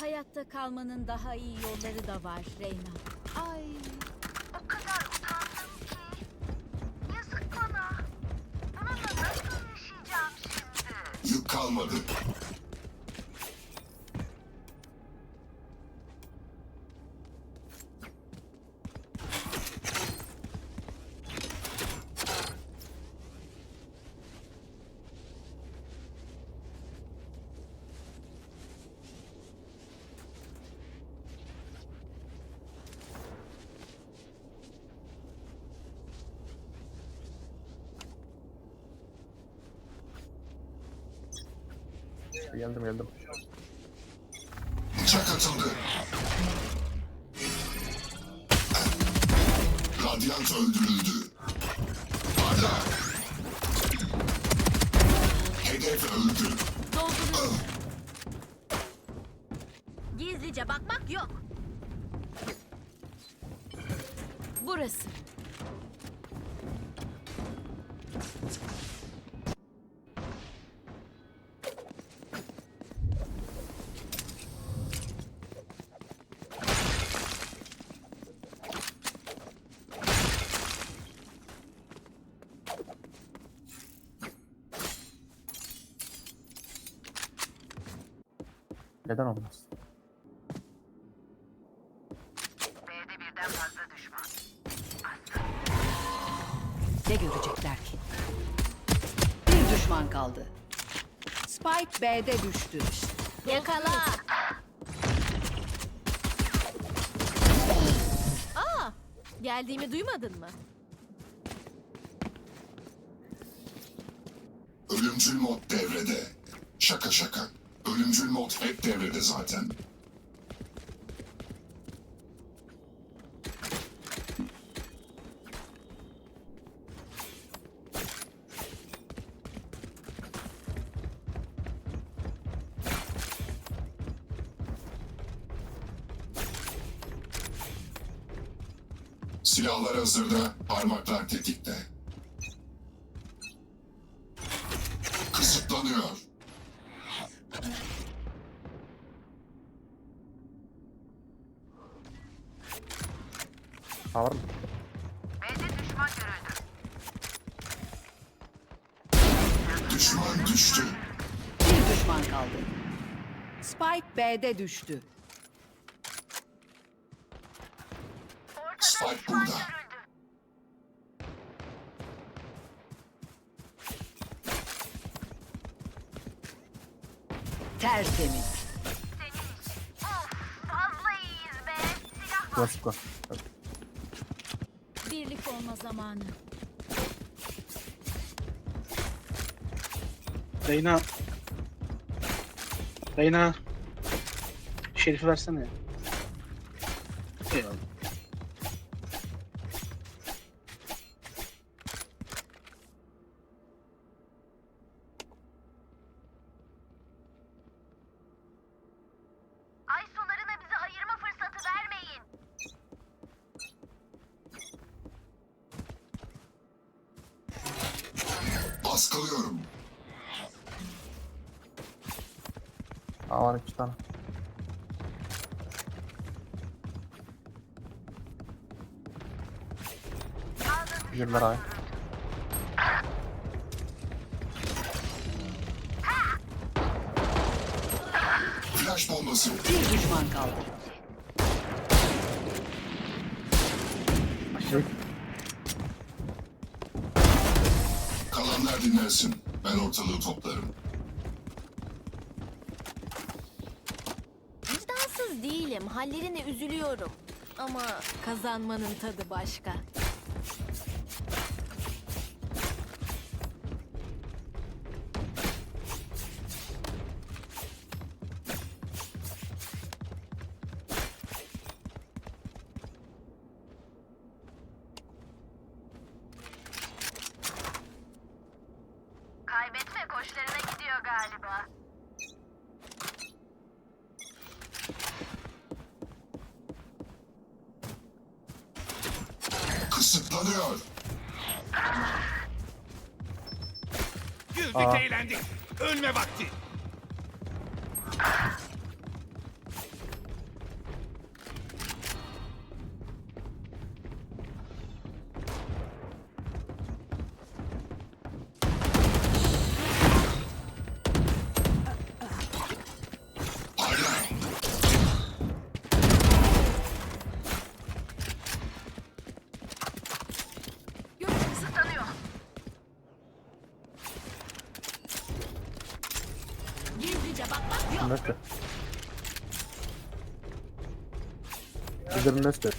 Hayatta kalmanın daha iyi yolları da var Reyna. Ay. O kadar utandım ki. Yazık bana. Bununla nasıl yaşayacağım şimdi? Yük kalmadı. Geldim geldim. Bıçak atıldı. Radyant öldürüldü. Hala. Hedef öldü. Dolduruyorum. Gizlice bakmak yok. Burası. Neden olmaz? B'de birden fazla düşman. Ne görecekler ki? Bir düşman kaldı. Spike B'de düştü. Yakala. Aa, geldiğimi duymadın mı? Ölümcül mod devrede. Şaka şaka. Ölümcül mod hep devrede zaten. Silahlar hazırda, parmaklar tetikte. Kısıtlanıyor. Sağ var mı? Düşman düştü. Bir düşman kaldı. Spike B'de düştü. Spike düşman burada. Tertemiz. Senin için. Of fazla iyiyiz be. Silah var. Klasik. Birlik olma zamanı. Reyna. Reyna. Şerifi versene. Eyvallah. Girdiler ay. Flash bombası. Bir düşman kaldı. Şey, Kalanlar dinlensin. Ben ortalığı toplarım. Vicdansız değilim. Hallerine üzülüyorum. Ama kazanmanın tadı başka. Kısıtlanıyor. Güldük Aa. eğlendik. Ölme vakti. Neste. Gidelim Neste.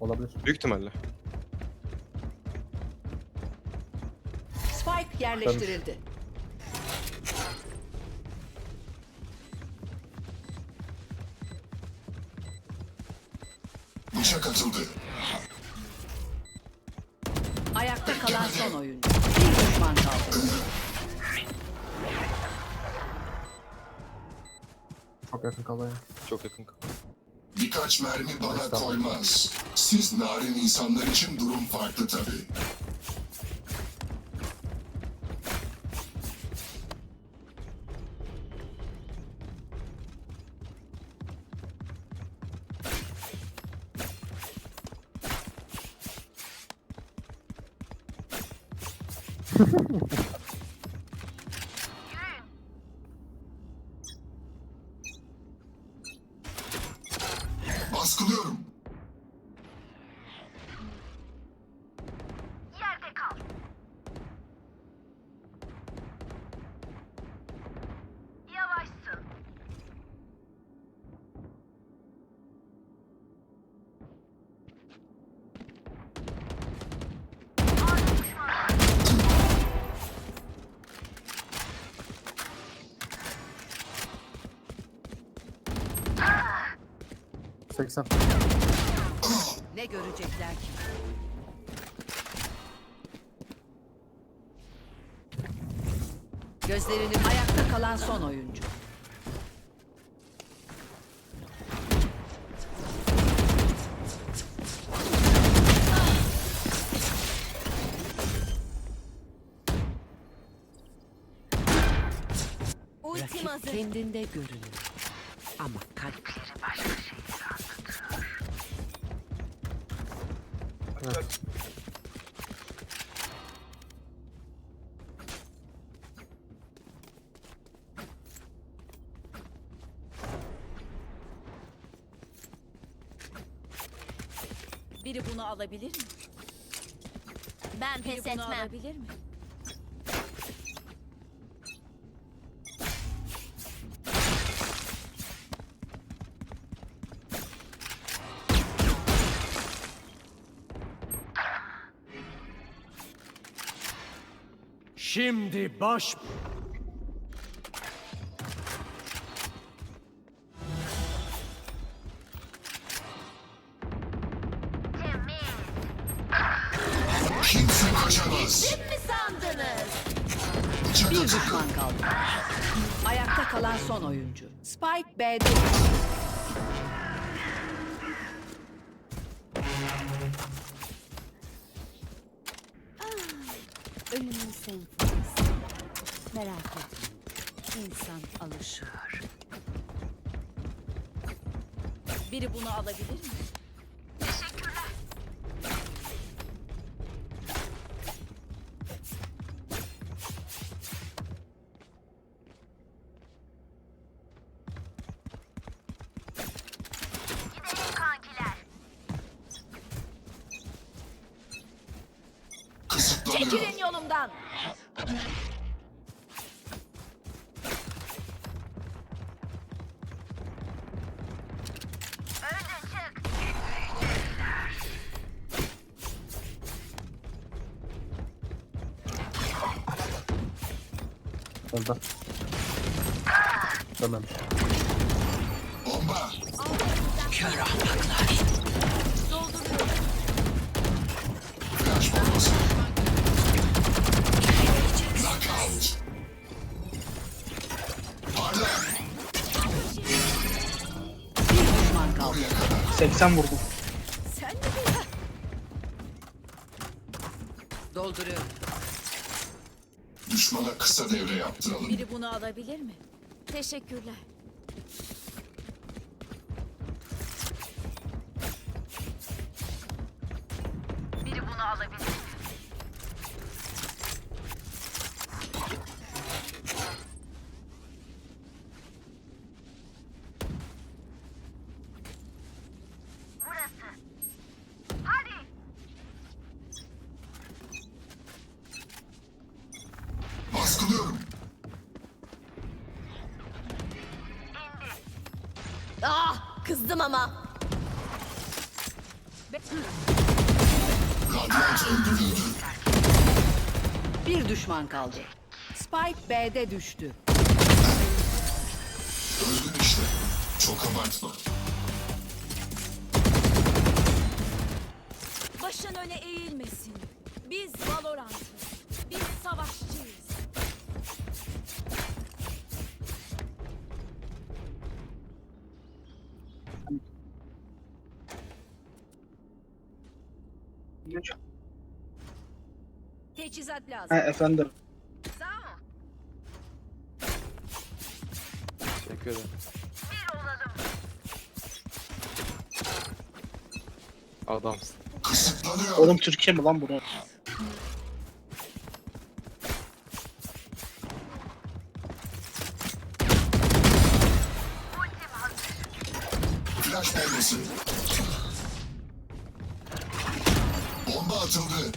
Olabilir. Büyük ihtimalle. Spike yerleştirildi. Bıçak atıldı. Yakın kalıyor. Çok yakın. Birkaç mermi bana koymaz. Siz narin insanlar için durum farklı tabii. 80. Ne görecekler ki? Gözlerini ayakta kalan son oyuncu. Ultim hazır. kendinde görünür. Ama kalpleri Biri bunu alabilir mi? Ben Biri pes bunu etmem. alabilir mi? Şimdi baş... Kimse kaçamaz. Mi sandınız? Bıçak Bir atıldı. düşman kaldı. Ayakta kalan son oyuncu. Spike B'de. Ölümün senfonisi. Merak etme. İnsan alışıyor. Biri bunu alabilir mi? Gidelim kankiler. Çekilin yolumdan. Öldü. Dönmemiş. Bomba. Flash bombası. Knockout. Parla. Bir düşman kaldı. Oraya kadar. 80 vurdum. Dolduruyorum. Düşmana kısa devre yaptıralım. Biri bunu alabilir mi? Teşekkürler. Bir düşman kaldı. Spike B'de düştü. Öldün işte. Çok abartma. Başın öne eğilmesin. Biz Valorant'ız. Biz savaşçıyız. Teçhizat Ha lazım. efendim. Sağ ol. Teşekkür ederim. Adamsın. Kısıtlanıyor. Oğlum Türkiye mi lan bunu? Flash bombası. Bomba atıldı.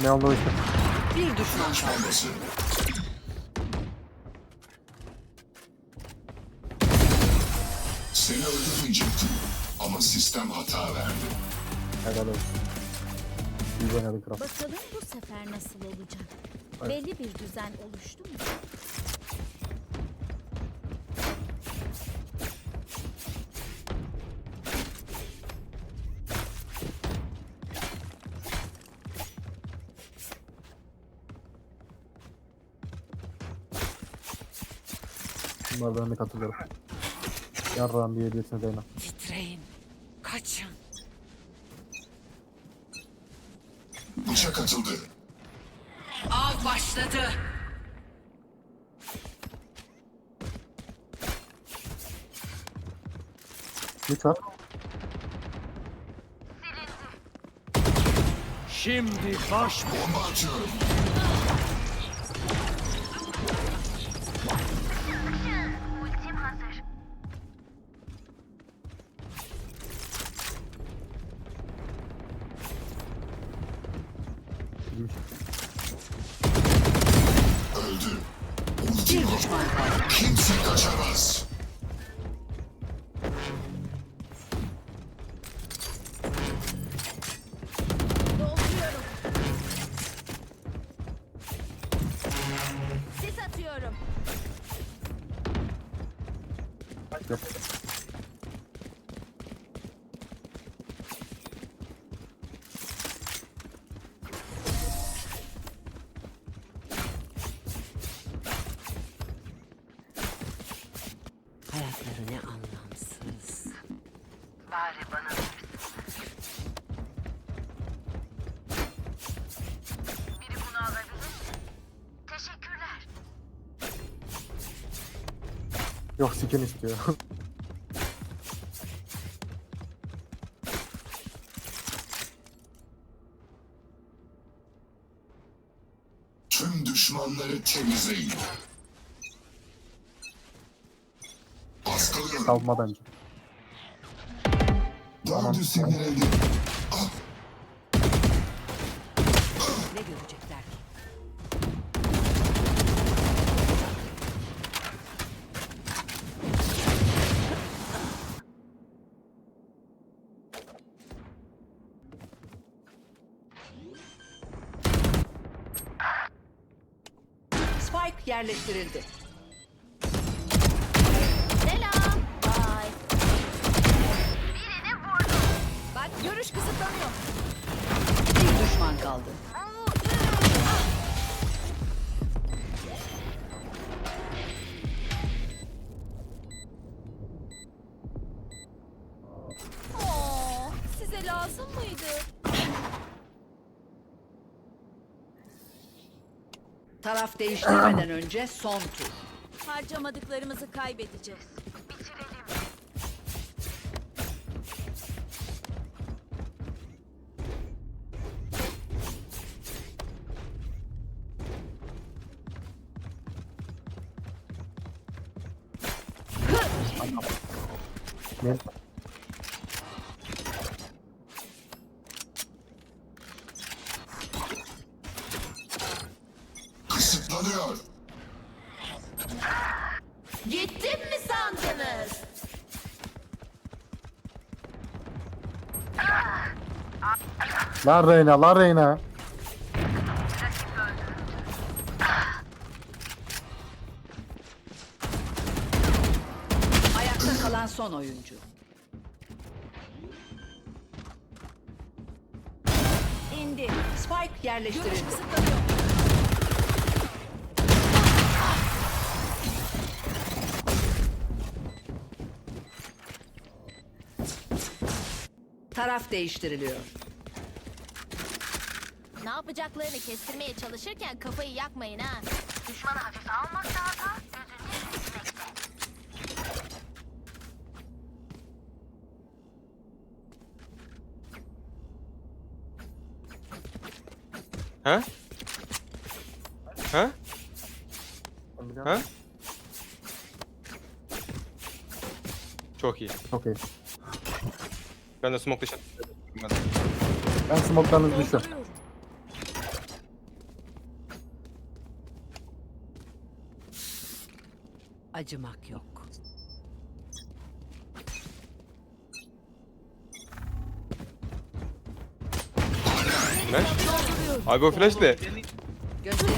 Ne oldu işte? Bir düşman kaldı. Seni öldürmeyecektim. Ama sistem hata verdi. Helal olsun. İyi oynadın kral. Bakalım bu sefer nasıl olacak? Evet. Belli bir düzen oluştu mu? Bunlar ben de katılıyorum. Yarrağın bir hediyesine değmem. Titreyin. Kaçın. Bıçak atıldı. Av başladı. Var. Şimdi baş Bomba atıyorum. Girmiş. Öldü. Kaldı. Kimse kaçamaz. Biri bunu alabilir mi? Teşekkürler. Yok skin istiyor. Tüm düşmanları temizleyin. Baskılıyorum. Savunma bence. Dördü sindirildi. Ne görecekler ki? Spike yerleştirildi. Düşman kaldı. Oo, size lazım mıydı? Taraf değiştirmeden önce son tur. Harcamadıklarımızı kaybedeceğiz. Ne? Kısıtlanıyor. Gittim mi sandınız? Lan Reyna, lan Reyna. İndi. Spike Görüş yerleştirildi. kısıtlanıyor. Taraf değiştiriliyor. Ne yapacaklarını kestirmeye çalışırken kafayı yakmayın ha. Düşmanı hafife almakta hata, Ha? Ha? Ha? Çok iyi. Çok iyi. Ben de smoke dışarı. Ben smoke'larınızı düşün. Dolduruyorum. Acımak yok. Flash. Abi o flash de. Gözlerini.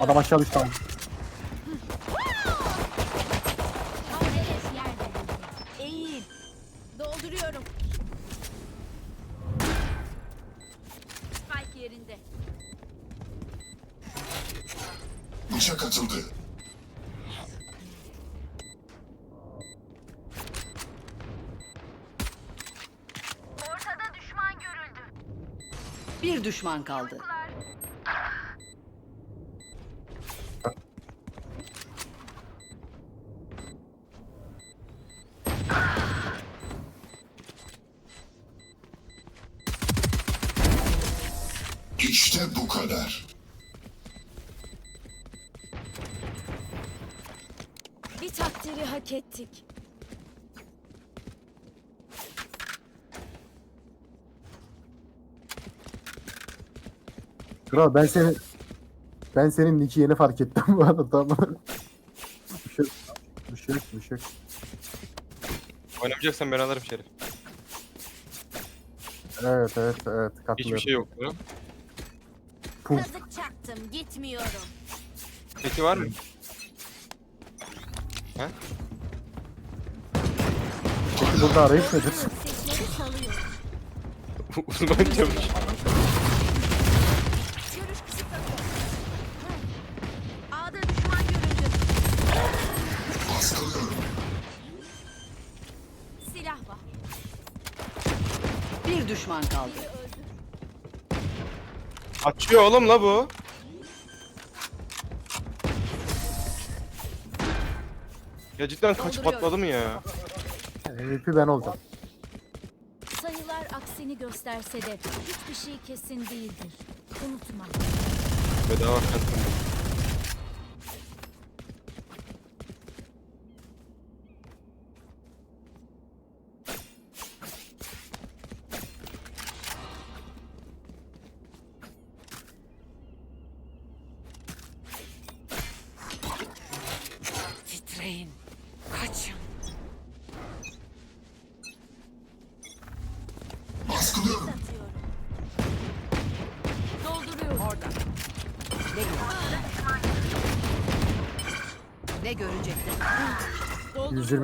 Adam aşağı düştü abi. Bir düşman kaldı. Kral ben seni ben senin nick'i yeni fark ettim bu arada tamam. bir şey yok. Bir şey yok, bir şey yok. Oynamayacaksan ben alırım Şerif. Evet evet evet katılıyorum. Hiçbir şey yok. mi? Puh. Kazık çaktım. Gitmiyorum. Peki var mı? Burada arayış nedir? Seçmeni salıyorum. Uzman çavuş. Düşman kaldı. Açıyor oğlum la bu. Ya cidden kaç patladı mı ya? MVP ben olacağım. Sayılar aksini gösterse de hiçbir şey kesin değildir. Unutma. Bedava kanka.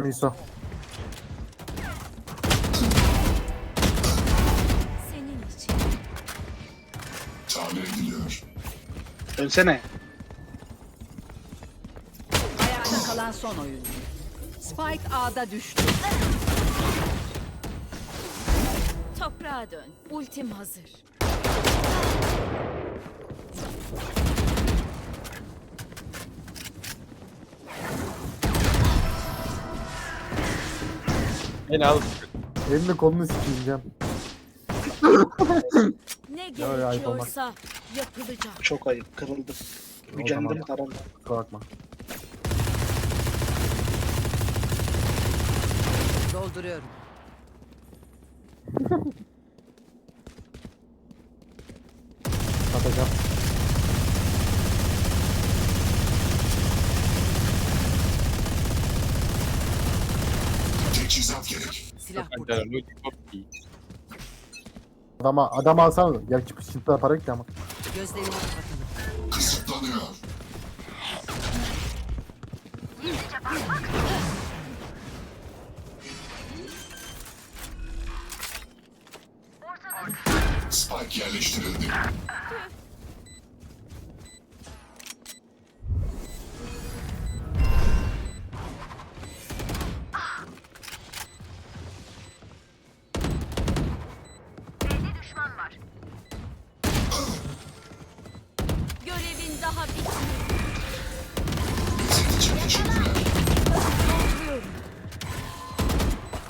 120 ISO. Senin için. Tamir ediliyor. Dönsene. Ayakta kalan son oyuncu. Spike A'da düştü. Toprağa dön. Ultim hazır. Beni al. Elini kolunu sikeceğim. Ne ya, ayıp gerekiyorsa yapılacak. Çok ayıp. Kırıldım. O Gücendim daraldım. Kusura bakma. Dolduruyorum. Atacağım. Silah burada. Adama, adama alsana. Gerçi çıntı para ki ama. Gözlerini kapatalım. Kısıtlanıyor. Spike yerleştirildi. Daha teşekkürler.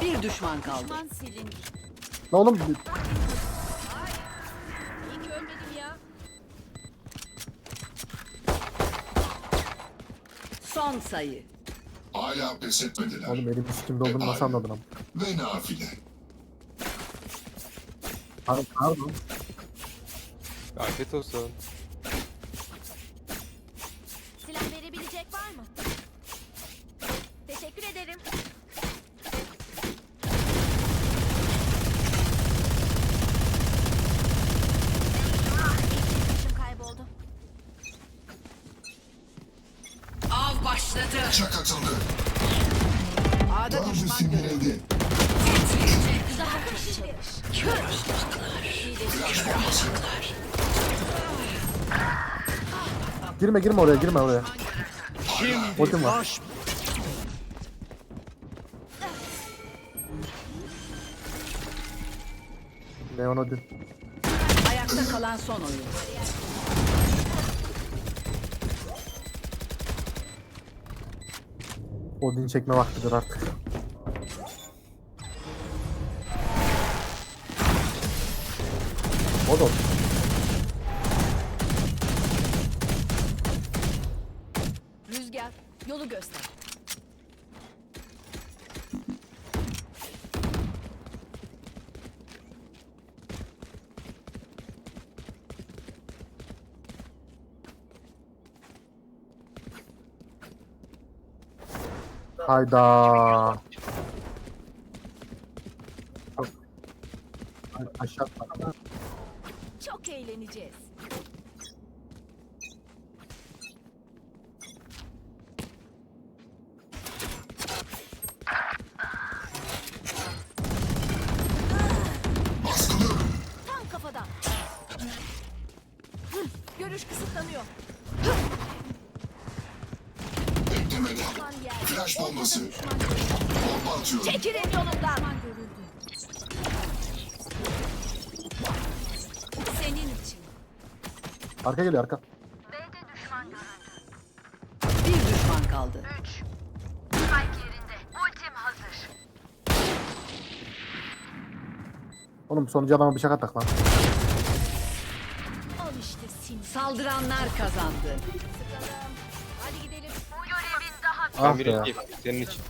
Bir düşman kaldı. Düşman silindi. Lan oğlum İyi ki ölmedim ya. Son sayı. Hala pes etmediler. Oğlum elim sikim dolduğunu nasıl anladın ama. Ve nafile. Pardon, pardon. Afiyet olsun. Silah verebilecek var mı? Teşekkür ederim. İletişim kayboldu. Av başladı. Bıçak atıldı. A'da Daha düşman sindirildi. Daha şimdi. Flash bombası. Girme girme oraya girme oraya. Ultim var. Leon Odin. Ayakta kalan son oyun. Odin çekme vaktidir artık. O da Odin. Rüzgar, yolu göster. Hayda. Flash bombası. Bomba atıyorum. Çekilin görüldü. Senin için. Arka geliyor arka. B'de düşman görüldü. Bir düşman kaldı. 3. Spike yerinde. Ultim hazır. Oğlum sonucu adama bıçak atak lan. Al işte sin. Saldıranlar kazandı. Ah be. birinciyim. Senin için.